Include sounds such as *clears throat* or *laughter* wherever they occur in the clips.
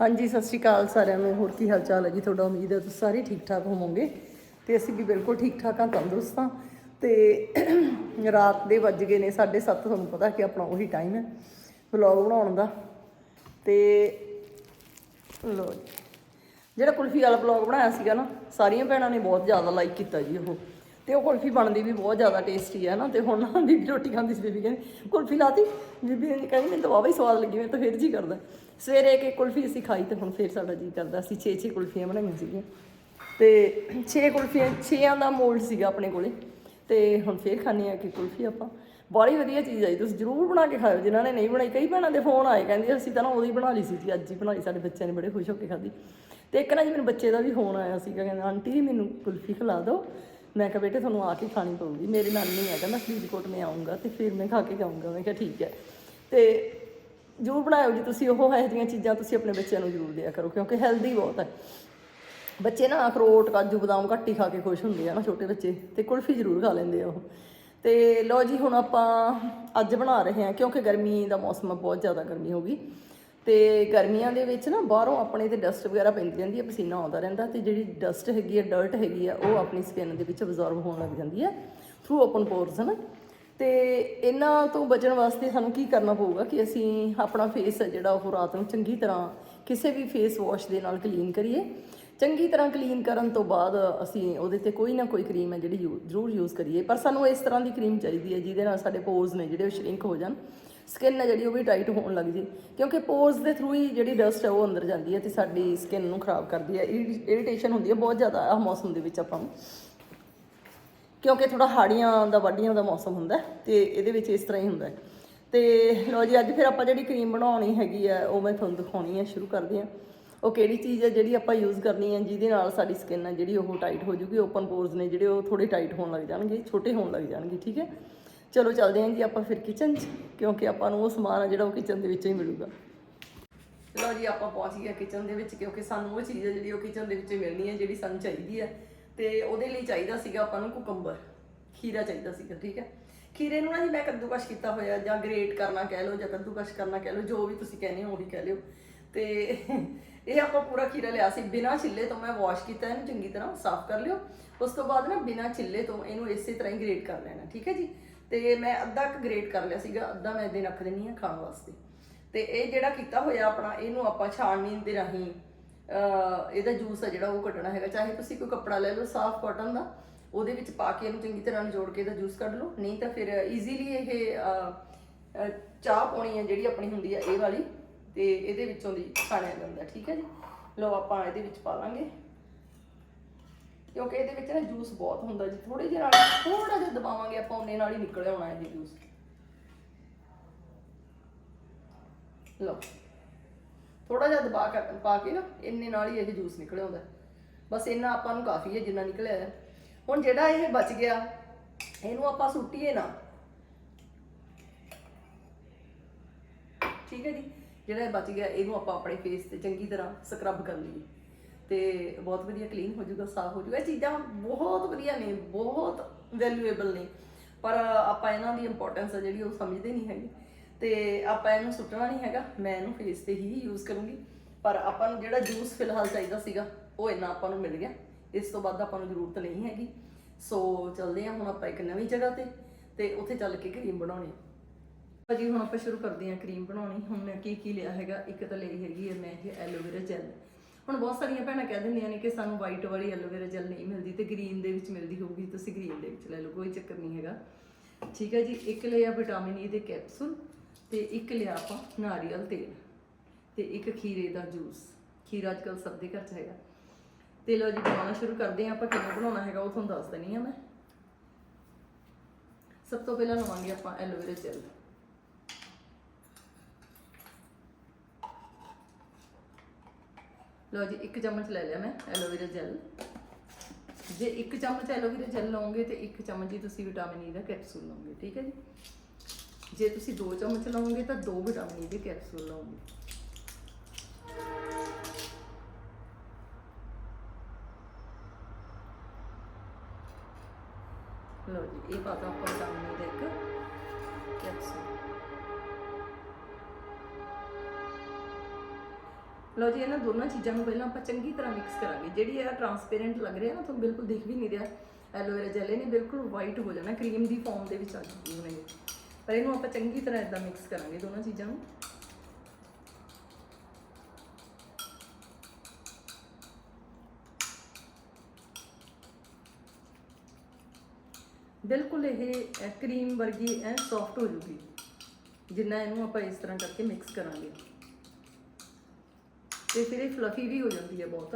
ਹਾਂਜੀ, ਸਤਿ ਸ਼੍ਰੀ ਅਕਾਲ ਸਾਰਿਆਂ ਨੂੰ। ਹੋਰ ਕੀ ਹਾਲ ਚਾਲ ਹੈ ਜੀ? ਤੁਹਾਡਾ ਉਮੀਦ ਹੈ ਤੁਸੀਂ ਸਾਰੇ ਠੀਕ ਠਾਕ ਹੋਵੋਗੇ ਤੇ ਅਸੀਂ ਵੀ ਬਿਲਕੁਲ ਠੀਕ ਠਾਕ ਹਾਂ, ਤੰਦਰੁਸਤ ਹਾਂ ਤੇ *clears throat* ਰਾਤ ਦੇ ਵੱਜ ਗਏ ਨੇ 7:30 ਤੁਹਾਨੂੰ ਪਤਾ ਕਿ ਆਪਣਾ ਉਹੀ ਟਾਈਮ ਹੈ ਵਲੌਗ ਬਣਾਉਣ ਦਾ ਤੇ ਲੋ ਜਿਹੜਾ ਕੁਲਫੀ ਵਾਲਾ ਵਲੌਗ ਬਣਾਇਆ ਸੀਗਾ ਨਾ, ਸਾਰੀਆਂ ਭੈਣਾਂ ਨੇ ਬਹੁਤ ਜ਼ਿਆਦਾ ਲਾਈਕ ਕੀਤਾ ਜੀ ਉਹ। ਤੇ ਉਹ ਕੁਲਫੀ ਬਣਦੀ ਵੀ ਬਹੁਤ ਜ਼ਿਆਦਾ ਟੇਸਟੀ ਹੈ ਨਾ, ਤੇ ਹੁਣ ਨਾ ਬੀਬੀ ਰੋਟੀ ਖਾਂਦੀ ਸੀ, ਬੀਬੀ ਕਹਿੰਦੀ, ਕੁਲਫੀ ਲਾਤੀ? ਬੀਬੀ ਨੇ ਕਹਿੰਦੀ, ਮੈਨੂੰ ਤਾਂ ਵਾਵਾ ਹੀ ਸਵਾਦ ਲੱਗੀ ਮੈਨੂੰ ਤਾਂ ਫਿਰ ਜੀ ਕਰਦਾ। ਸਵੇਰੇ ਇੱਕ ਕੁਲਫੀ ਅਸੀਂ ਖਾਈ ਤੇ ਹੁਣ ਫਿਰ ਸਾਡਾ ਜੀ ਕਰਦਾ, ਅਸੀਂ 6-6 ਕੁਲਫੀਆਂ ਬਣਾਈਆਂ ਸੀਗੀਆਂ। ਤੇ 6 ਕੁਲਫੀਆਂ 6ਾਂ ਦਾ ਮੋਲਡ ਸੀਗਾ ਆਪਣੇ ਕੋਲੇ, ਤੇ ਹੁਣ ਫਿਰ ਖਾਣੇ ਆ ਕਿ ਕੁਲਫੀ ਆਪਾਂ। ਬੜੀ ਵਧੀਆ ਚੀਜ਼ ਆਈ ਤੁਸੀਂ ਜਰੂਰ ਬਣਾ ਕੇ ਖਾਓ ਜਿਨ੍ਹਾਂ ਨੇ ਨਹੀਂ ਬਣਾਈ, ਕਈ ਭੈਣਾਂ ਦੇ ਫੋਨ ਆਏ, ਕਹਿੰਦੇ ਅਸੀਂ ਤਾਂ ਨਾ ਉਹਦੀ ਬਣਾ ਲਈ ਸੀ ਜੀ, ਅੱਜ ਹੀ ਬਣਾਈ ਸਾਡੇ ਬੱਚਿਆਂ ਨੇ ਬੜੇ ਖੁਸ਼ ਹੋ ਕੇ ਖਾਧੀ। ਤੇ ਇੱਕ ਨਾ ਜੀ ਮੈਨੂੰ ਬੱਚੇ ਦਾ ਵੀ ਫੋਨ ਆਇਆ ਸੀਗਾ, ਕਹਿੰਦਾ, ਆਂਟੀ ਜੀ, ਮੈਨੂੰ ਕੁਲਫੀ ਖਿਲਾ ਦਿਓ। ਮੈਂ ਕਿਹਾ ਬੇਟੇ ਤੁਹਾਨੂੰ ਆ ਕੇ ਖਾਣੀ ਪਊਗੀ। ਮੇਰੀ ਨਾਨੀ ਹੈ ਕਹਿੰਦਾ ਫਰੀਦਕੋਟ ਮੈਂ ਆਉਂਗਾ ਤੇ ਫਿਰ ਮੈਂ ਖਾ ਕੇ ਜਾਊਂਗਾ। ਮੈਂ ਕਿਹਾ ਠੀਕ ਹੈ। ਤੇ ਜਰੂਰ ਬਣਾਇਓ ਜੀ ਤੁਸੀਂ, ਉਹ ਇਹੋ ਜਿਹੀਆਂ ਚੀਜ਼ਾਂ ਤੁਸੀਂ ਆਪਣੇ ਬੱਚਿਆਂ ਨੂੰ ਜਰੂਰ ਦਿਆ ਕਰੋ, ਕਿਉਂਕਿ ਹੈਲਦੀ ਬਹੁਤ ਹੈ। ਬੱਚੇ ਨਾ ਅਖਰੋਟ, ਕਾਜੂ, ਬਦਾਮ ਘੱਟ ਹੀ ਖਾ ਕੇ ਖੁਸ਼ ਹੁੰਦੇ ਆ ਨਾ ਛੋਟੇ ਬੱਚੇ, ਤੇ ਕੁਲਫੀ ਜ਼ਰੂਰ ਖਾ ਲੈਂਦੇ ਆ ਉਹ। ਤੇ ਲਓ ਜੀ, ਹੁਣ ਆਪਾਂ ਅੱਜ ਬਣਾ ਰਹੇ ਹਾਂ, ਕਿਉਂਕਿ ਗਰਮੀ ਦਾ ਮੌਸਮ ਆ, ਬਹੁਤ ਜ਼ਿਆਦਾ ਗਰਮੀ ਹੋ ਗਈ। ਤੇ ਗਰਮੀਆਂ ਦੇ ਵਿੱਚ ਨਾ ਬਾਹਰੋਂ ਆਪਣੇ ਤੇ ਡਸਟ ਵਗੈਰਾ ਪੈਂਦੀ ਰਹਿੰਦੀ ਹੈ, ਪਸੀਨਾ ਆਉਂਦਾ ਰਹਿੰਦਾ ਤੇ ਜਿਹੜੀ ਡਸਟ ਹੈਗੀ ਹੈ ਡਰਟ ਹੈਗੀ ਆ ਉਹ ਆਪਣੀ ਸਕਿਨ ਦੇ ਵਿੱਚ ਅਬਜ਼ੌਰਬ ਹੋਣ ਲੱਗ ਜਾਂਦੀ ਹੈ ਥਰੂ ਓਪਨ ਪੋਰਸ ਹਨ? ਤੇ ਇਹਨਾਂ ਤੋਂ ਬਚਣ ਵਾਸਤੇ ਸਾਨੂੰ ਕੀ ਕਰਨਾ ਪਊਗਾ ਕਿ ਅਸੀਂ ਆਪਣਾ ਫੇਸ ਹੈ ਜਿਹੜਾ ਉਹ ਰਾਤ ਨੂੰ ਚੰਗੀ ਤਰ੍ਹਾਂ ਕਿਸੇ ਵੀ ਫੇਸ ਵਾਸ਼ ਦੇ ਨਾਲ ਕਲੀਨ ਕਰੀਏ। ਚੰਗੀ ਤਰ੍ਹਾਂ ਕਲੀਨ ਕਰਨ ਤੋਂ ਬਾਅਦ ਅਸੀਂ ਉਹਦੇ ਤੇ ਕੋਈ ਨਾ ਕੋਈ ਕਰੀਮ ਹੈ ਜਿਹੜੀ ਯੂ- ਜ਼ਰੂਰ ਯੂਜ਼ ਕਰੀਏ। ਪਰ ਸਾਨੂੰ ਇਸ ਤਰ੍ਹਾਂ ਦੀ ਕਰੀਮ ਚਾਹੀਦੀ ਹੈ ਜਿਹਦੇ ਨਾਲ ਸਾਡੇ ਪੋਰਸ ਨੇ ਜਿਹੜੇ ਉਹ ਸ਼ਰਿੰਕ ਹੋ ਜਾਣ। ਸਕਿਨ ਹੈ ਜਿਹੜੀ ਉਹ ਵੀ ਟਾਈਟ ਹੋਣ ਲੱਗ ਜੇ। ਕਿਉਂਕਿ ਪੋਰਸ ਦੇ ਥਰੂ ਹੀ ਜਿਹੜੀ ਡਸਟ ਹੈ ਉਹ ਅੰਦਰ ਜਾਂਦੀ ਹੈ ਤੇ ਸਾਡੀ ਸਕਿਨ ਨੂੰ ਖਰਾਬ ਕਰਦੀ ਹੈ। ਇਰੀਟੇਸ਼ਨ ਹੁੰਦੀ ਹੈ, ਬਹੁਤ ਜ਼ਿਆਦਾ ਆਹ ਮੌਸਮ ਦੇ ਵਿੱਚ ਆਪਾਂ ਨੂੰ। ਕਿਉਂਕਿ ਥੋੜਾ ਹਾੜੀਆਂ ਦਾ ਵਾਢੀਆਂ ਦਾ ਮੌਸਮ ਹੁੰਦਾ ਹੈ ਤੇ ਇਹਦੇ ਵਿੱਚ ਇਸ ਤਰ੍ਹਾਂ ਹੀ ਹੁੰਦਾ ਹੈ। ਤੇ ਲੋ ਜੀ, ਅੱਜ ਫਿਰ ਆਪਾਂ ਜਿਹੜੀ ਕਰੀਮ ਬਣਾਉਣੀ ਹੈਗੀ ਆ ਉਹ ਮੈਂ ਤੁਹਾਨੂੰ ਦਿਖਾਉਣੀ ਹੈ, ਸ਼ੁਰੂ ਕਰਦੇ ਹਾਂ। ਉਹ ਕਿਹੜੀ ਚੀਜ਼ ਹੈ ਜਿਹੜੀ ਆਪਾਂ ਯੂਜ਼ ਕਰਨੀ ਹੈ, ਜਿਹਦੇ ਨਾਲ ਸਾਡੀ ਸਕਿਨ ਹੈ ਜਿਹੜੀ ਉਹ ਟਾਈਟ ਹੋ ਜੂਗੀ। ਓਪਨ ਪੋਰਸ ਨੇ ਜਿਹੜੇ ਉਹ ਥੋੜੇ ਟਾਈਟ ਹੋਣ ਲੱਗ ਜਾਣਗੇ, ਛੋਟੇ ਹੋਣ ਲੱਗ ਜਾਣਗੇ, ਠੀਕ ਹੈ? ਚਲੋ ਚੱਲਦੇ ਹਾਂ ਜੀ ਆਪਾਂ ਫਿਰ ਕਿਚਨ 'ਚ, ਕਿਉਂਕਿ ਆਪਾਂ ਨੂੰ ਉਹ ਸਮਾਨ ਹੈ ਜਿਹੜਾ ਉਹ ਕਿਚਨ ਦੇ ਵਿੱਚ ਹੀ ਮਿਲੂਗਾ। ਚਲੋ ਜੀ, ਆਪਾਂ ਪਹੁੰਚ ਗਏ ਕਿਚਨ ਦੇ ਵਿੱਚ, ਕਿਉਂਕਿ ਸਾਨੂੰ ਉਹ ਚੀਜ਼ ਹੈ ਜਿਹੜੀ ਉਹ ਕਿਚਨ ਦੇ ਵਿੱਚ ਮਿਲਣੀ ਹੈ ਜਿਹੜੀ ਸਾਨੂੰ ਚਾਹੀਦੀ ਹੈ ਤੇ ਉਹਦੇ ਲਈ ਚਾਹੀਦਾ ਸੀਗਾ ਆਪਾਂ ਨੂੰ ਕੁਕੰਬਰ ਖੀਰਾ ਚਾਹੀਦਾ ਸੀਗਾ, ਠੀਕ ਹੈ ਖੀਰੇ ਨੂੰ ਨਾ ਜੀ ਮੈਂ ਕੱਦੂਕਸ਼ ਕੀਤਾ ਹੋਇਆ, ਜਾਂ ਗ੍ਰੇਟ ਕਰਨਾ ਕਹਿ ਲਓ, ਜਾਂ ਕੱਦੂਕਸ਼ ਕਰਨਾ ਕਹਿ ਲਓ, ਜੋ ਵੀ ਤੁਸੀਂ ਕਹਿੰਦੇ ਹੋ ਉਹੀ ਕਹਿ ਲਿਓ। ਤੇ ਇਹ ਆਪਾਂ ਪੂਰਾ ਖੀਰਾ ਲਿਆ ਸੀ। ਬਿਨਾਂ ਛਿੱਲੇ ਤੋਂ ਮੈਂ ਵਾਸ਼ ਕੀਤਾ ਇਹਨੂੰ ਚੰਗੀ ਤਰ੍ਹਾਂ, ਸਾਫ਼ ਕਰ ਲਿਓ। ਉਸ ਤੋਂ ਬਾਅਦ ਨਾ ਬਿਨਾਂ ਛਿੱਲੇ ਤੋਂ ਇਹਨੂੰ ਇਸੇ ਤਰ੍ਹਾਂ ਹੀ ਗ੍ਰੇਟ ਕਰ ਲੈਣਾ, ਠੀਕ ਹੈ ਜੀ? ਤੇ ਮੈਂ ਅੱਧਾ ਕੁ ਗ੍ਰੇਟ ਕਰ ਲਿਆ ਸੀਗਾ, ਅੱਧਾ ਮੈਂ ਇਹਦੇ ਰੱਖ ਦਿੰਨੀ ਆ ਖਾਣ ਵਾਸਤੇ। ਤੇ ਇਹ ਜਿਹੜਾ ਕੀਤਾ ਹੋਇਆ ਆਪਣਾ, ਇਹਨੂੰ ਆਪਾਂ ਛਾਣਨੀ ਦੇ ਰਾਹੀਂ ਇਹਦਾ ਜੂਸ ਆ ਜਿਹੜਾ ਉਹ ਕੱਢਣਾ ਹੈਗਾ। ਚਾਹੇ ਤੁਸੀਂ ਕੋਈ ਕੱਪੜਾ ਲੈ ਲਓ ਸਾਫ਼ ਕਾਟਨ ਦਾ, ਉਹਦੇ ਵਿੱਚ ਪਾ ਕੇ ਇਹਨੂੰ ਚੰਗੀ ਤਰ੍ਹਾਂ ਜੋੜ ਕੇ ਇਹਦਾ ਜੂਸ ਕੱਢ ਲਓ। ਨਹੀਂ ਤਾਂ ਫਿਰ ਈਜ਼ੀਲੀ ਇਹ ਚਾਹ ਪਾਉਣੀ ਹੈ ਜਿਹੜੀ ਆਪਣੀ ਹੁੰਦੀ ਹੈ ਇਹ ਵਾਲੀ, ਤੇ ਇਹਦੇ ਵਿੱਚੋਂ ਦੀ ਛਾਣਿਆ ਜਾਂਦਾ, ਠੀਕ ਹੈ ਜੀ? ਲਓ ਆਪਾਂ ਇਹਦੇ ਵਿੱਚ ਪਾ ਲਾਂਗੇ। ਕਿਉਂਕਿ ਇਹਦੇ ਵਿੱਚ ਨਾ ਜੂਸ ਬਹੁਤ ਹੁੰਦਾ ਜੀ ਥੋੜੇ ਜਿਹਾ ਨਾਲ ਥੋੜਾ ਜਿਹਾ ਦਬਾਵਾਂਗੇ ਆਪਾਂ ਉਹਨੇ ਨਾਲ ਹੀ ਨਿਕਲ ਆਉਣਾ ਇਹ ਜੂਸ ਲਓ। ਥੋੜਾ ਜਿਹਾ ਦਬਾ ਕੇ, ਪਾ ਕੇ ਨਾ, ਇੰਨੇ ਨਾਲ ਹੀ ਇਹ ਜੂਸ ਨਿਕਲ ਆਉਂਦਾ। ਬਸ ਇੰਨਾ ਆਪਾਂ ਨੂੰ ਕਾਫੀ ਹੈ ਜਿੰਨਾ ਨਿਕਲਿਆ ਹੈ। ਹੁਣ ਜਿਹੜਾ ਇਹ ਬਚ ਗਿਆ, ਇਹਨੂੰ ਆਪਾਂ ਸੁੱਟੀਏ ਨਾ। ਠੀਕ ਹੈ ਜੀ? ਜਿਹੜਾ ਇਹ ਬਚ ਗਿਆ, ਇਹਨੂੰ ਆਪਾਂ ਆਪਣੇ ਫੇਸ ਤੇ ਚੰਗੀ ਤਰ੍ਹਾਂ ਸਕਰਬ ਕਰ ਲਈਏ। ਤੇ ਬਹੁਤ ਵਧੀਆ ਕਲੀਨ ਹੋ ਜਾਊਗਾ, ਸਾਫ਼ ਹੋ ਜਾਊਗਾ। ਇਹ ਚੀਜ਼ਾਂ ਬਹੁਤ ਵਧੀਆ ਨੇ, ਬਹੁਤ ਵੈਲਿਊਏਬਲ ਨੇ। ਪਰ ਆਪਾਂ ਇਹਨਾਂ ਦੀ ਇੰਪੋਰਟੈਂਸ ਆ ਜਿਹੜੀ ਉਹ ਸਮਝਦੇ ਨਹੀਂ ਹੈਗੇ। ਤੇ ਆਪਾਂ ਇਹਨੂੰ ਸੁੱਟਣਾ ਨਹੀਂ ਹੈਗਾ, ਮੈਂ ਇਹਨੂੰ ਫੇਸ ਤੇ ਹੀ ਯੂਜ਼ ਕਰੂੰਗੀ। ਪਰ ਆਪਾਂ ਨੂੰ ਜਿਹੜਾ ਜੂਸ ਫਿਲਹਾਲ ਚਾਹੀਦਾ ਸੀਗਾ, ਉਹ ਇੰਨਾ ਆਪਾਂ ਨੂੰ ਮਿਲ ਗਿਆ। ਇਸ ਤੋਂ ਬਾਅਦ ਆਪਾਂ ਨੂੰ ਜ਼ਰੂਰਤ ਨਹੀਂ ਹੈਗੀ। ਸੋ ਚੱਲਦੇ ਹਾਂ ਹੁਣ ਆਪਾਂ ਇੱਕ ਨਵੀਂ ਜਗ੍ਹਾ ਤੇ ਤੇ ਉੱਥੇ ਚੱਲ ਕੇ ਕਰੀਮ ਬਣਾਉਣੀ ਹੈ ਭਾਜੀ, ਹੁਣ ਆਪਾਂ ਸ਼ੁਰੂ ਕਰਦੇ ਹਾਂ ਕਰੀਮ ਬਣਾਉਣੀ। ਹੁਣ ਮੈਂ ਕੀ ਕੀ ਲਿਆ ਹੈਗਾ? ਇੱਕ ਤਾਂ ਲਈ ਹੈਗੀ ਹੈ ਮੈਂ ਇਹ ਐਲੋਵੇਰਾ ਜੈਲ। ਹੁਣ ਬਹੁਤ ਸਾਰੀਆਂ ਭੈਣਾਂ ਕਹਿ ਦਿੰਦੀਆਂ ਨੇ ਕਿ ਸਾਨੂੰ ਵਾਈਟ ਵਾਲੀ ਐਲੋਵੇਰਾ ਜੈਲ ਨਹੀਂ ਮਿਲਦੀ ਤੇ ਗ੍ਰੀਨ ਦੇ ਵਿੱਚ ਮਿਲਦੀ ਹੋਊਗੀ, ਤੁਸੀਂ ਗ੍ਰੀਨ ਦੇ ਵਿੱਚ ਲੈ ਲਓ, ਕੋਈ ਚੱਕਰ ਨਹੀਂ ਹੈਗਾ। ਠੀਕ ਹੈ ਜੀ, ਇੱਕ ਲਿਆ ਵਿਟਾਮਿਨ ਈ ਦੇ ਕੈਪਸੂਲ ਤੇ ਇੱਕ ਲਿਆ ਆਪਾਂ ਨਾਰੀਅਲ ਤੇਲ ਤੇ ਇੱਕ ਖੀਰੇ ਦਾ ਜੂਸ ਖੀਰਾ ਅੱਜਕੱਲ ਸਭ ਦੇ ਘਰ ਚ ਹੈਗਾ। ਤੇ ਲਓ ਜੀ, ਬਣਾਉਣਾ ਸ਼ੁਰੂ ਕਰਦੇ ਹਾਂ, ਆਪਾਂ ਕਿਵੇਂ ਬਣਾਉਣਾ ਹੈਗਾ ਉਹ ਤੁਹਾਨੂੰ ਦੱਸ ਦਿੰਨੀ ਆ ਮੈਂ। ਸਭ ਤੋਂ ਪਹਿਲਾਂ ਲਵਾਂਗੇ ਆਪਾਂ ਐਲੋਵੇਰਾ ਜੈਲ ਲਓ ਜੀ, ਇੱਕ ਚਮਚ ਲੈ ਲਿਆ ਮੈਂ ਐਲੋਵੇਰਾ ਜੈਲ। ਜੇ ਇੱਕ ਚਮਚ ਐਲੋਵੇਰਾ ਜੈਲ ਲਓਗੇ ਤੇ ਇੱਕ ਚਮਚ ਹੀ ਤੁਸੀਂ ਵਿਟਾਮਿਨ ਈ ਦਾ ਕੈਪਸੂਲ ਲਓਗੇ, ਠੀਕ ਹੈ ਜੀ? ਜੇ ਤੁਸੀਂ ਦੋ ਚਮਚ ਲਓਗੇ ਤਾਂ ਦੋ ਵਿਟਾਮਿਨ ਈ ਦੇ ਕੈਪਸੂਲ ਲਓਗੇ। ਲਓ ਜੀ, ਇਹ ਪਾਤਾ ਆਪਾਂ ਵਿਟਾਮਿਨ ਈ ਦਾ ਇੱਕ ਕੈਪਸੂਲ। ਲਓ ਜੀ, ਇਹਨਾਂ ਦੋਨਾਂ ਚੀਜ਼ਾਂ ਨੂੰ ਪਹਿਲਾਂ ਆਪਾਂ ਚੰਗੀ ਤਰ੍ਹਾਂ ਮਿਕਸ ਕਰਾਂਗੇ। ਜਿਹੜੀ ਇਹ ਟਰਾਂਸਪੇਰੈਂਟ ਲੱਗ ਰਿਹਾ ਨਾ, ਤੁਹਾਨੂੰ ਬਿਲਕੁਲ ਦਿਖ ਵੀ ਨਹੀਂ ਰਿਹਾ। ਐਲੋਵੇਰਾ ਜੈਲ ਇਹਨੇ ਬਿਲਕੁਲ ਵਾਈਟ ਹੋ ਜਾਣਾ ਕਰੀਮ ਦੀ ਫਾਰਮ ਦੇ ਵਿੱਚ ਆ ਜੂਗੀ ਹੁਣ ਇਹ ਪਰ ਇਹਨੂੰ ਆਪਾਂ ਚੰਗੀ ਤਰ੍ਹਾਂ ਇਦਾਂ ਮਿਕਸ ਕਰਾਂਗੇ ਦੋਨਾਂ ਚੀਜ਼ਾਂ ਨੂੰ। ਬਿਲਕੁਲ ਇਹ ਕਰੀਮ ਵਰਗੀ ਐ ਸੌਫਟ ਹੋ ਜੂਗੀ। ਜਿੰਨਾ ਇਹਨੂੰ ਆਪਾਂ ਇਸ ਤਰ੍ਹਾਂ ਕਰਕੇ ਮਿਕਸ ਕਰਾਂਗੇ। ਤੇ ਫਿਰ ਇਹ ਫਲਫੀ ਵੀ ਹੋ ਜਾਂਦੀ ਹੈ ਬਹੁਤ।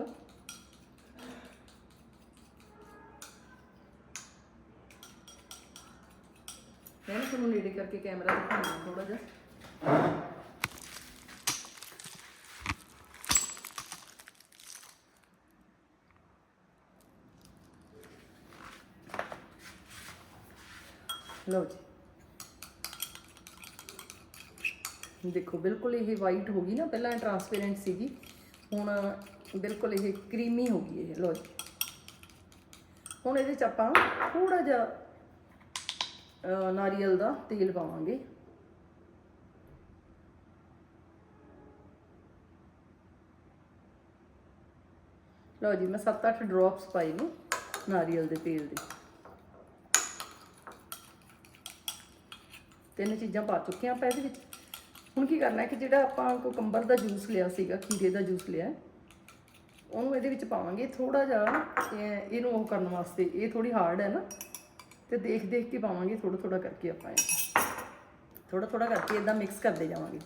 ਮੈਂ ਨਾ ਤੁਹਾਨੂੰ ਨੇੜੇ ਕਰਕੇ ਕੈਮਰਾ ਦਿਖਾਉਣਾ ਥੋੜਾ ਜਿਹਾ। ਲਓ ਜੀ। ਦੇਖੋ, ਬਿਲਕੁਲ ਇਹ ਵਾਈਟ ਹੋ ਗਈ ਨਾ, ਪਹਿਲਾਂ ਟਰਾਂਸਪੇਰੈਂਟ ਸੀਗੀ, ਹੁਣ ਬਿਲਕੁਲ ਇਹ ਕਰੀਮੀ ਹੋ ਗਈ ਇਹ, ਲਓ ਜੀ। ਹੁਣ ਇਹਦੇ ਚ ਆਪਾਂ ਥੋੜਾ ਜਿਹਾ ਨਾਰੀਅਲ ਦਾ ਤੇਲ ਪਾਵਾਂਗੇ। ਲਓ ਜੀ, ਮੈਂ 7-8 ਡ੍ਰੌਪਸ ਪਾਏ ਨੇ ਨਾਰੀਅਲ ਦੇ ਤੇਲ ਦੇ। ਤਿੰਨ ਚੀਜ਼ਾਂ ਪਾ ਚੁੱਕੇ ਹਾਂ ਆਪਾਂ ਇਹਦੇ ਵਿੱਚ। ਹੁਣ ਕੀ ਕਰਨਾ ਹੈ ਕਿ ਜਿਹੜਾ ਆਪਾਂ ਕੋਕੰਬਰ ਦਾ ਜੂਸ ਲਿਆ ਸੀਗਾ, ਖੀਰੇ ਦਾ ਜੂਸ ਲਿਆ ਉਹਨੂੰ ਇਹਦੇ ਵਿੱਚ ਪਾਵਾਂਗੇ ਥੋੜਾ ਜਿਹਾ, ਇਹ- ਇਹਨੂੰ ਉਹ ਕਰਨ ਵਾਸਤੇ, ਇਹ ਥੋੜੀ ਹਾਰਡ ਹੈ ਨਾ, ਤੇ ਦੇਖ ਦੇਖ ਕੇ ਪਾਵਾਂਗੇ ਥੋੜਾ ਥੋੜਾ ਕਰਕੇ ਆਪਾਂ ਇਹ ਥੋੜਾ ਥੋੜਾ ਕਰਕੇ ਇਦਾਂ ਮਿਕਸ ਕਰਦੇ ਜਾਵਾਂਗੇ।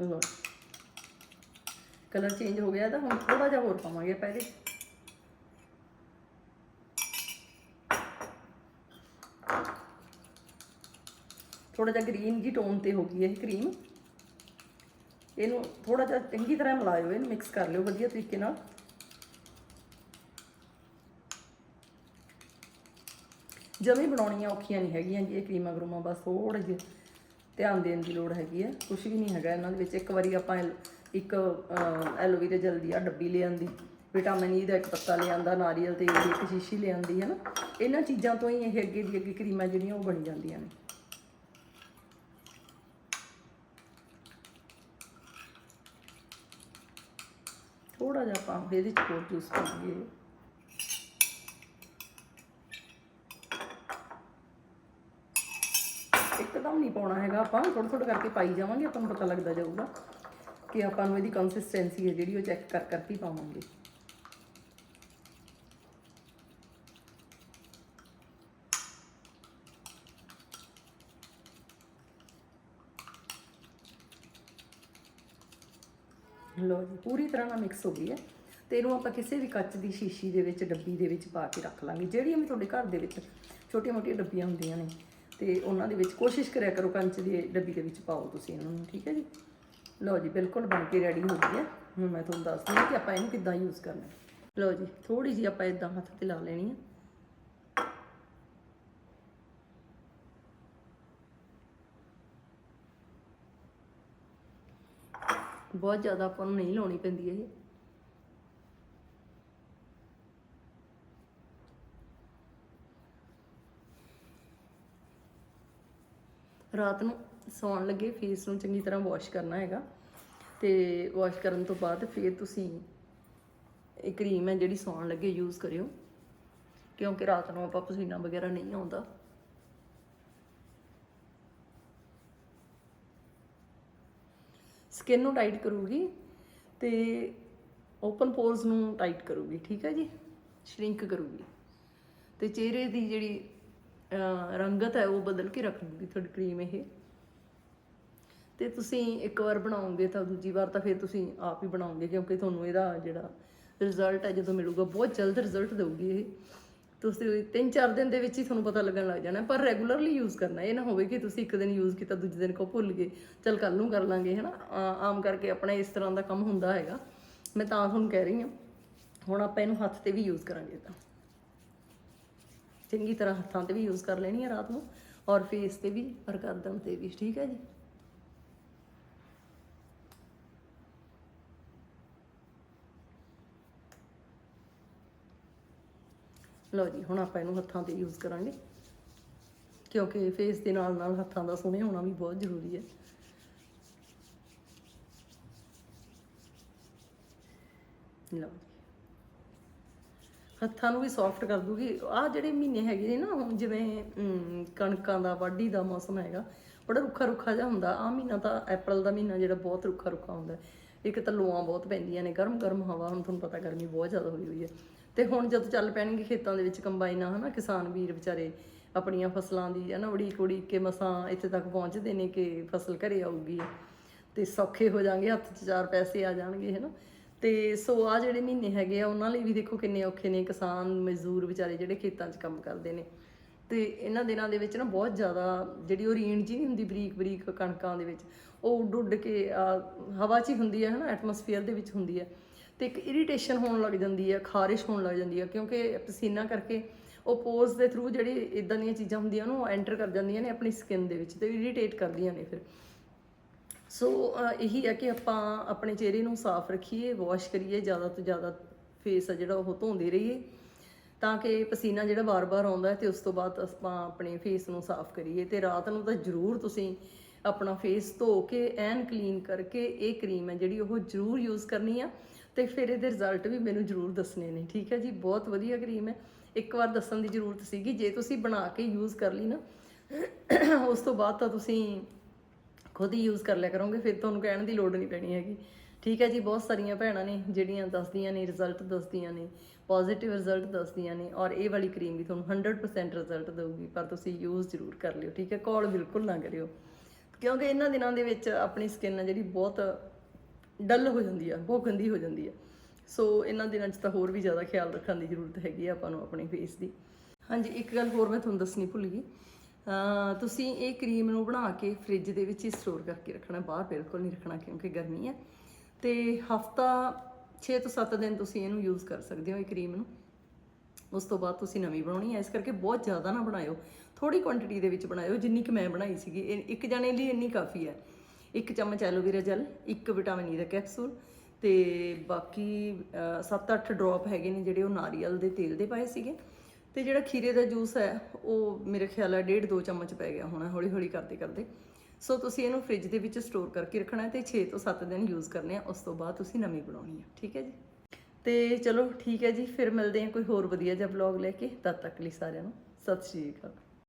ਲਓ ਕਲਰ ਚੇਂਜ ਹੋ ਗਿਆ ਤਾਂ ਹੁਣ ਥੋੜਾ ਜਿਹਾ ਹੋਰ ਪਾਵਾਂਗੇ ਪਹਿਲੇ ਇਹਦੇ। ਥੋੜਾ ਜਿਹਾ ਗ੍ਰੀਨ ਜੀ ਟੋਨ ਤੇ ਹੋ ਗਈ ਇਹ ਕਰੀਮ। ਇਹਨੂੰ ਥੋੜਾ ਜਿਹਾ ਚੰਗੀ ਤਰ੍ਹਾਂ ਮਿਲਾਇਓ, ਇਹਨੂੰ ਮਿਕਸ ਕਰ ਲਿਓ ਵਧੀਆ ਤਰੀਕੇ ਨਾਲ। ਜਮੀ ਬਣਾਉਣੀਆਂ ਔਖੀਆਂ ਨਹੀਂ ਹੈਗੀਆਂ ਜੀ ਇਹ ਕਰੀਮਾਂ ਗਰੂਮਾਂ ਬਸ ਥੋੜਾ ਜਿਹਾ ਧਿਆਨ ਦੇਣ ਦੀ ਲੋੜ ਹੈਗੀ ਹੈ। ਕੁਝ ਵੀ ਨਹੀਂ ਹੈਗਾ ਇਹਨਾਂ ਦੇ ਵਿੱਚ, ਇੱਕ ਵਾਰੀ ਆਪਾਂ ਐਲ- ਇੱਕ ਐਲੋਵੇਰਾ ਜੈਲ ਦੀ ਆ ਡੱਬੀ ਲਿਆਂਦੀ ਵਿਟਾਮਿਨ ਈ ਦਾ ਇੱਕ ਪੱਤਾ ਲਿਆਂਦਾ ਨਾਰੀਅਲ ਤੇਲ ਦੀ ਇੱਕ ਸ਼ੀਸ਼ੀ ਲਿਆਂਦੀ ਹੈ ਨਾ ਇਹਨਾਂ ਚੀਜ਼ਾਂ ਤੋਂ ਹੀ ਇਹ ਅੱਗੇ ਦੀ ਅੱਗੇ ਕਰੀਮਾਂ ਜਿਹੜੀਆਂ ਉਹ ਬਣ ਜਾਂਦੀਆਂ ਨੇ। ਥੋੜਾ ਜਿਹਾ ਆਪਾਂ ਇਹਦੇ ਚ ਹੋਰ ਜੂਸ ਪਾਵਾਂਗੇ ਇੱਕਦਮ ਨਹੀਂ ਪਾਉਣਾ ਹੈਗਾ ਆਪਾਂ ਥੋੜਾ ਥੋੜਾ ਕਰਕੇ ਪਾਈ ਜਾਵਾਂਗੇ, ਆਪਾਂ ਨੂੰ ਪਤਾ ਲੱਗਦਾ ਜਾਊਗਾ। ਕਿ ਆਪਾਂ ਨੂੰ ਇਹਦੀ ਕੰਸਿਸਟੈਂਸੀ ਹੈ ਜਿਹੜੀ ਉਹ ਚੈੱਕ ਕਰ ਕਰਕੇ ਹੀ ਪਾਵਾਂਗੇ। ਲੋ ਜੀ, ਪੂਰੀ ਤਰ੍ਹਾਂ ਨਾਲ ਮਿਕਸ ਹੋ ਗਈ ਹੈ ਤੇ ਇਹਨੂੰ ਆਪਾਂ ਕਿਸੇ ਵੀ ਕੱਚ ਦੀ ਸ਼ੀਸ਼ੀ ਦੇ ਵਿੱਚ, ਡੱਬੀ ਦੇ ਵਿੱਚ ਪਾ ਕੇ ਰੱਖ ਲਾਂਗੇ। ਜਿਹੜੀਆਂ ਵੀ ਤੁਹਾਡੇ ਘਰ ਦੇ ਵਿੱਚ ਛੋਟੀਆਂ ਮੋਟੀਆਂ ਡੱਬੀਆਂ ਹੁੰਦੀਆਂ ਨੇ ਤੇ ਉਹਨਾਂ ਦੇ ਵਿੱਚ ਕੋਸ਼ਿਸ਼ ਕਰਿਆ ਕਰੋ ਕੰਚ ਦੀ ਡੱਬੀ ਦੇ ਵਿੱਚ ਪਾਓ ਤੁਸੀਂ ਇਹਨਾਂ ਨੂੰ, ਠੀਕ ਹੈ ਜੀ? ਲਓ ਜੀ, ਬਿਲਕੁਲ ਬਣ ਕੇ ਰੈਡੀ ਹੋ ਗਈ ਹੈ। ਹੁਣ ਮੈਂ ਤੁਹਾਨੂੰ ਦੱਸਦੀ ਹਾਂ ਕਿ ਆਪਾਂ ਇਹਨੂੰ ਕਿੱਦਾਂ ਯੂਜ਼ ਕਰਨਾ ਲਓ ਜੀ ਥੋੜੀ ਜਿਹੀ ਆਪਾਂ ਇਦਾਂ ਹੱਥ ਤੇ ਲਾ ਲੈਣੀ ਹੈ। ਬਹੁਤ ਜ਼ਿਆਦਾ ਆਪਾਂ ਨੂੰ ਨਹੀਂ ਲਾਉਣੀ ਪੈਂਦੀ ਇਹ। ਰਾਤ ਨੂੰ ਸੌਣ ਲੱਗੇ ਫੇਸ ਨੂੰ ਚੰਗੀ ਤਰ੍ਹਾਂ ਵਾਸ਼ ਕਰਨਾ ਹੈਗਾ। ਤੇ ਵਾਸ਼ ਕਰਨ ਤੋਂ ਬਾਅਦ ਫਿਰ ਤੁਸੀਂ ਇਹ ਕਰੀਮ ਹੈ ਜਿਹੜੀ ਸੌਣ ਲੱਗੇ ਯੂਜ਼ ਕਰਿਓ। ਕਿਉਂਕਿ ਰਾਤ ਨੂੰ ਆਪਾਂ ਪਸੀਨਾ ਵਗੈਰਾ ਨਹੀਂ ਆਉਂਦਾ। ਸਕਿਨ ਨੂੰ ਟਾਈਟ ਕਰੂਗੀ ਤੇ ਓਪਨ ਪੋਰਸ ਨੂੰ ਟਾਈਟ ਕਰੂਗੀ, ਠੀਕ ਹੈ ਜੀ? ਸ਼ਰਿੰਕ ਕਰੂਗੀ। ਤੇ ਚਿਹਰੇ ਦੀ ਜਿਹੜੀ ਰੰਗਤ ਹੈ ਉਹ ਬਦਲ ਕੇ ਰੱਖ ਦੂਗੀ, ਤੁਹਾਡੀ ਕਰੀਮ ਇਹ। ਤੇ ਤੁਸੀਂ ਇੱਕ ਵਾਰ ਬਣਾਓਗੇ ਤਾਂ ਦੂਜੀ ਵਾਰ ਤਾਂ ਫਿਰ ਤੁਸੀਂ ਆਪ ਹੀ ਬਣਾਓਗੇ, ਕਿਉਂਕਿ ਤੁਹਾਨੂੰ ਇਹਦਾ ਜਿਹੜਾ ਰਿਜ਼ਲਟ ਹੈ ਜਦੋਂ ਮਿਲੂਗਾ, ਬਹੁਤ ਜਲਦ ਰਿਜ਼ਲਟ ਦੇਊਗੀ ਇਹ। ਤੁਸੀਂ ਤਿੰਨ ਚਾਰ ਦਿਨ ਦੇ ਵਿੱਚ ਹੀ ਤੁਹਾਨੂੰ ਪਤਾ ਲੱਗਣ ਲੱਗ ਜਾਣਾ, ਪਰ ਰੈਗੂਲਰਲੀ ਯੂਜ਼ ਕਰਨਾ, ਇਹ ਨਾ ਹੋਵੇ ਕਿ ਤੁਸੀਂ ਇੱਕ ਦਿਨ ਯੂਜ਼ ਕੀਤਾ, ਦੂਜੇ ਦਿਨ ਕੋ ਭੁੱਲ ਗਏ, ਚਲ ਕੱਲ ਨੂੰ ਕਰ ਲਾਂਗੇ, ਹਨਾ? ਆ- ਆਮ ਕਰਕੇ ਆਪਣਾ ਇਸ ਤਰ੍ਹਾਂ ਦਾ ਕੰਮ ਹੁੰਦਾ ਹੈਗਾ। ਮੈਂ ਤਾਂ ਤੁਹਾਨੂੰ ਕਹਿ ਰਹੀ ਹਾਂ, ਹੁਣ ਆਪਾਂ ਇਹਨੂੰ ਹੱਥ ਤੇ ਵੀ ਯੂਜ਼ ਕਰਾਂਗੇ ਤਾਂ। ਚੰਗੀ ਤਰ੍ਹਾਂ ਹੱਥਾਂ ਤੇ ਵੀ ਯੂਜ਼ ਕਰ ਲੈਣੀ ਹੈ ਰਾਤ ਨੂੰ, ਔਰ ਫੇਸ ਤੇ ਵੀ, ਔਰ ਗਰਦਨ ਤੇ ਵੀ, ਠੀਕ ਹੈ ਜੀ? ਲਓ ਜੀ, ਹੁਣ ਆਪਾਂ ਇਹਨੂੰ ਹੱਥਾਂ ਤੇ ਯੂਜ਼ ਕਰਾਂਗੇ। ਕਿਉਂਕਿ ਫੇਸ ਦੇ ਨਾਲ ਨਾਲ ਹੱਥਾਂ ਦਾ ਸੋਹਣੇ ਹੋਣਾ ਵੀ ਬਹੁਤ ਜ਼ਰੂਰੀ ਹੈ। ਲਓ ਜੀ। ਹੱਥਾਂ ਨੂੰ ਵੀ ਸੌਫਟ ਕਰ ਦੂਗੀ। ਆ ਜਿਹੜੇ ਮਹੀਨੇ ਹੈਗੇ ਨੇ ਨਾ, ਹੁਣ ਜਿਵੇਂ ਕਣਕਾਂ ਦਾ, ਵਾਢੀ ਦਾ ਮੌਸਮ ਹੈਗਾ, ਬੜਾ ਰੁੱਖਾ ਰੁੱਖਾ ਜਿਹਾ ਹੁੰਦਾ। ਆ ਮਹੀਨਾ ਤਾਂ ਅਪ੍ਰੈਲ ਦਾ ਮਹੀਨਾ ਜਿਹੜਾ ਬਹੁਤ ਰੁੱਖਾ ਰੁੱਖਾ ਹੁੰਦਾ। ਇੱਕ ਤਾਂ ਲੂਆਂ ਬਹੁਤ ਪੈਂਦੀਆਂ ਨੇ ਗਰਮ ਗਰਮ ਹਵਾ, ਹੁਣ ਤੁਹਾਨੂੰ ਪਤਾ ਗਰਮੀ ਬਹੁਤ ਜ਼ਿਆਦਾ ਹੋਈ ਹੋਈ ਹੈ। ਤੇ ਹੁਣ ਜਦੋਂ ਚੱਲ ਪੈਣਗੇ ਖੇਤਾਂ ਦੇ ਵਿੱਚ ਕੰਬਾਈਨਾਂ, ਹਨਾ, ਕਿਸਾਨ ਵੀਰ ਵਿਚਾਰੇ ਆਪਣੀਆਂ ਫਸਲਾਂ ਦੀ, ਹਨਾ ਉਡੀਕ ਉਡੀਕ ਕੇ ਮਸਾਂ ਇੱਥੇ ਤੱਕ ਪਹੁੰਚਦੇ ਨੇ ਕਿ ਫਸਲ ਘਰੇ ਆਊਗੀ। ਤੇ ਸੌਖੇ ਹੋ ਜਾਣਗੇ, ਹੱਥ 'ਚ ਚਾਰ ਪੈਸੇ ਆ ਜਾਣਗੇ, ਹਨਾ। ਤੇ ਸੋ ਆ ਜਿਹੜੇ ਮਹੀਨੇ ਹੈਗੇ ਆ, ਉਹਨਾਂ ਲਈ ਵੀ ਦੇਖੋ ਕਿੰਨੇ ਔਖੇ ਨੇ ਕਿਸਾਨ, ਮਜ਼ਦੂਰ ਵਿਚਾਰੇ ਜਿਹੜੇ ਖੇਤਾਂ 'ਚ ਕੰਮ ਕਰਦੇ ਨੇ। ਤੇ ਇਹਨਾਂ ਦਿਨਾਂ ਦੇ ਵਿੱਚ ਨਾ ਬਹੁਤ ਜ਼ਿਆਦਾ, ਜਿਹੜੀ ਉਹ ਰੀਣ ਜੀ ਨਹੀਂ ਹੁੰਦੀ ਬਰੀਕ ਬਰੀਕ ਕਣਕਾਂ ਦੇ ਵਿੱਚ, ਉਹ ਉੱਡ ਉੱਡ ਕੇ ਹਵਾ 'ਚ ਹੀ ਹੁੰਦੀ ਹੈ, ਹਨਾ, ਐਟਮੋਸਫੇਅਰ ਦੇ ਵਿੱਚ ਹੁੰਦੀ ਹੈ। ਤੇ ਇੱਕ ਇਰੀਟੇਸ਼ਨ ਹੋਣ ਲੱਗ ਜਾਂਦੀ ਹੈ ਖਾਰਿਸ਼ ਹੋਣ ਲੱਗ ਜਾਂਦੀ ਹੈ ਕਿਉਂਕਿ ਪਸੀਨਾ ਕਰਕੇ ਉਹ ਪੋਜ਼ ਦੇ ਥਰੂ ਜਿਹੜੀ ਇਦਾਂ ਦੀਆਂ ਚੀਜ਼ਾਂ ਹੁੰਦੀਆਂ ਉਹਨੂੰ ਐਂਟਰ ਕਰ ਜਾਂਦੀਆਂ ਨੇ ਆਪਣੀ ਸਕਿਨ ਦੇ ਵਿੱਚ ਤੇ ਇਰੀਟੇਟ ਕਰਦੀਆਂ ਨੇ ਫਿਰ। ਸੋ ਇਹੀ ਹੈ ਕਿ ਆਪਾਂ ਆਪਣੇ ਚਿਹਰੇ ਨੂੰ ਸਾਫ਼ ਰੱਖੀਏ ਵਾਸ਼ ਕਰੀਏ, ਜ਼ਿਆਦਾ ਤੋਂ ਜ਼ਿਆਦਾ ਫੇਸ ਆ ਜਿਹੜਾ ਉਹ ਧੋਂਦੇ ਰਹੀਏ, ਤਾਂ ਕਿ ਪਸੀਨਾ ਜਿਹੜਾ ਵਾਰ-ਵਾਰ ਆਉਂਦਾ ਹੈ ਤੇ ਉਸ ਤੋਂ ਬਾਅਦ ਆਪਾਂ ਆਪਣੇ ਫੇਸ ਨੂੰ ਸਾਫ਼ ਕਰੀਏ ਤੇ ਰਾਤ ਨੂੰ ਤਾਂ ਜ਼ਰੂਰ ਤੁਸੀਂ ਆਪਣਾ ਫੇਸ ਧੋ ਕੇ, ਐਨ ਕਲੀਨ ਕਰਕੇ, ਇਹ ਕਰੀਮ ਹੈ ਜਿਹੜੀ ਉਹ ਜ਼ਰੂਰ ਯੂਜ਼ ਕਰਨੀ ਆ। ਤੇ ਫਿਰ ਇਹਦੇ ਰਿਜ਼ਲਟ ਵੀ ਮੈਨੂੰ ਜ਼ਰੂਰ ਦੱਸਣੇ ਨੇ, ਠੀਕ ਹੈ ਜੀ? ਬਹੁਤ ਵਧੀਆ ਕਰੀਮ ਹੈ। ਇੱਕ ਵਾਰ ਦੱਸਣ ਦੀ ਜ਼ਰੂਰਤ ਸੀਗੀ, ਜੇ ਤੁਸੀਂ ਬਣਾ ਕੇ ਯੂਜ਼ ਕਰ ਲਈ ਨਾ, ਉਸ ਤੋਂ ਬਾਅਦ ਤਾਂ ਤੁਸੀਂ ਖੁਦ ਹੀ ਯੂਜ਼ ਕਰ ਲਿਆ ਕਰੋਗੇ, ਫਿਰ ਤੁਹਾਨੂੰ ਕਹਿਣ ਦੀ ਲੋੜ ਨਹੀਂ ਪੈਣੀ ਹੈਗੀ। ਠੀਕ ਹੈ ਜੀ? ਬਹੁਤ ਸਾਰੀਆਂ ਭੈਣਾਂ ਨੇ ਜਿਹੜੀਆਂ ਦੱਸਦੀਆਂ ਨੇ ਰਿਜ਼ਲਟ ਦੱਸਦੀਆਂ ਨੇ ਪੋਜ਼ਿਟਿਵ ਰਿਜ਼ਲਟ ਦੱਸਦੀਆਂ ਨੇ ਔਰ ਇਹ ਵਾਲੀ ਕਰੀਮ ਵੀ ਤੁਹਾਨੂੰ 100% ਰਿਜ਼ਲਟ ਦੇਊਗੀ, ਪਰ ਤੁਸੀਂ ਯੂਜ਼ ਜ਼ਰੂਰ ਕਰ ਲਿਓ, ਠੀਕ ਹੈ? ਕਾਲ ਬਿਲਕੁਲ ਨਾ ਕਰਿਓ। ਕਿਉਂਕਿ ਇਹਨਾਂ ਦਿਨਾਂ ਦੇ ਵਿੱਚ ਆਪਣੀ ਸਕਿਨ ਆ ਜਿਹੜੀ ਬਹੁਤ ਡਲ ਹੋ ਜਾਂਦੀ ਆ, ਬਹੁਤ ਗੰਦੀ ਹੋ ਜਾਂਦੀ ਆ। ਸੋ ਇਹਨਾਂ ਦਿਨਾਂ 'ਚ ਤਾਂ ਹੋਰ ਵੀ ਜ਼ਿਆਦਾ ਖਿਆਲ ਰੱਖਣ ਦੀ ਜ਼ਰੂਰਤ ਹੈਗੀ ਆ ਆਪਾਂ ਨੂੰ ਆਪਣੇ ਫੇਸ ਦੀ। ਹਾਂਜੀ, ਇੱਕ ਗੱਲ ਹੋਰ ਮੈਂ ਤੁਹਾਨੂੰ ਦੱਸਣੀ ਭੁੱਲ ਗਈ। ਤੁਸੀਂ ਇਹ ਕਰੀਮ ਨੂੰ ਬਣਾ ਕੇ ਫ੍ਰਿਜ ਦੇ ਵਿੱਚ ਹੀ ਸਟੋਰ ਕਰਕੇ ਰੱਖਣਾ, ਬਾਹਰ ਬਿਲਕੁਲ ਨਹੀਂ ਰੱਖਣਾ ਕਿਉਂਕਿ ਗਰਮੀ ਹੈ ਤੇ ਹਫਤਾ 6 ਤੋਂ 7 ਦਿਨ ਤੁਸੀਂ ਇਹਨੂੰ ਯੂਜ਼ ਕਰ ਸਕਦੇ ਹੋ ਇਹ ਕਰੀਮ ਨੂੰ। ਉਸ ਤੋਂ ਬਾਅਦ ਤੁਸੀਂ ਨਵੀਂ ਬਣਾਉਣੀ ਹੈ ਇਸ ਕਰਕੇ ਬਹੁਤ ਜ਼ਿਆਦਾ ਨਾ ਬਣਾਇਓ। ਥੋੜੀ ਕੁਆਂਟੀਟੀ ਦੇ ਵਿੱਚ ਬਣਾਇਓ, ਜਿੰਨੀ ਕਿ ਮੈਂ ਬਣਾਈ ਸੀਗੀ। ਇਹ ਇੱਕ ਜਣੇ ਲਈ ਇੰਨੀ ਕਾਫੀ ਹੈ ਇੱਕ ਚਮਚ ਐਲੋਵੇਰਾ ਜੈਲ, ਇੱਕ ਵਿਟਾਮਿਨ ਈ ਦਾ ਕੈਪਸੂਲ ਤੇ ਬਾਕੀ 7-8 ਡ੍ਰੌਪ ਹੈਗੇ ਨੇ ਜਿਹੜੇ ਉਹ ਨਾਰੀਅਲ ਦੇ ਤੇਲ ਦੇ ਪਾਏ ਸੀਗੇ। ਤੇ ਜਿਹੜਾ ਖੀਰੇ ਦਾ ਜੂਸ ਹੈ, ਉਹ ਮੇਰੇ ਖਿਆਲ ਹੈ 1.5 2 ਚਮਚ ਪੈ ਗਿਆ ਹੋਣਾ ਹੌਲੀ ਹੌਲੀ ਕਰਦੇ ਕਰਦੇ ਸੋ ਤੁਸੀਂ ਇਹਨੂੰ ਫ੍ਰਿਜ ਦੇ ਵਿੱਚ ਸਟੋਰ ਕਰਕੇ ਰੱਖਣਾ ਹੈ ਤੇ 6 ਤੋਂ 7 ਦਿਨ ਯੂਜ਼ ਕਰਨੇ ਆ, ਉਸ ਤੋਂ ਬਾਅਦ ਤੁਸੀਂ ਨਵੀਂ ਬਣਾਉਣੀ ਹੈ ਠੀਕ ਹੈ ਜੀ? ਤੇ ਚਲੋ ਠੀਕ ਹੈ ਜੀ, ਫਿਰ ਮਿਲਦੇ ਹਾਂ ਕੋਈ ਹੋਰ ਵਧੀਆ ਜਿਹਾ ਵਲੌਗ ਲੈ ਕੇ। ਤਦ ਤੱਕ ਲਈ ਸਾਰਿਆਂ ਨੂੰ, ਸਤਿ ਸ਼੍ਰੀ ਅਕਾਲ।